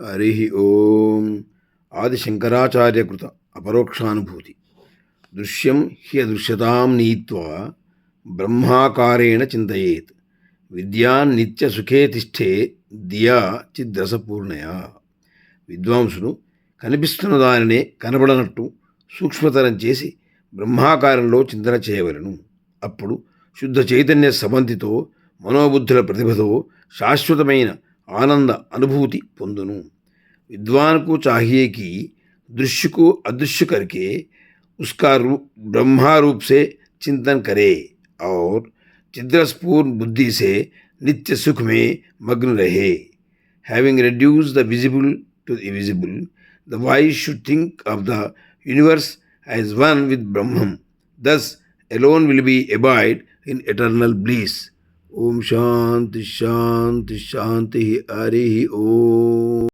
హరి ఓం ఆది శంకరాచార్యకృత అపరోక్షానుభూతి దృశ్యం హి అదృశ్యతాం నీత్వా బ్రహ్మాకారేణ చింతయేత్ విద్యా నిత్య సుఖే తిష్ఠే దియా చిద్రసపూర్ణయా విద్వాంసుడు కనిపిస్తున్న దానినే కనబడనట్టు సూక్ష్మతరం చేసి బ్రహ్మాకారంలో చింతన చేయవలను అప్పుడు శుద్ధ చైతన్య సమంతితో మనోబుద్ధుల ప్రతిభతో శాశ్వతమైన ఆనంద అనుభూతి పొందును विद्वान को चाहिए कि दृश्य को अदृश्य करके उसका रूप ब्रह्मा रूप से चिंतन करे और चिद्रसपूर्ण बुद्धि से नित्य सुख में मग्न रहे having reduced the visible to the invisible the wise should think of the universe as one with brahman thus alone will be abide in eternal bliss شانت شانت شانتی ہری او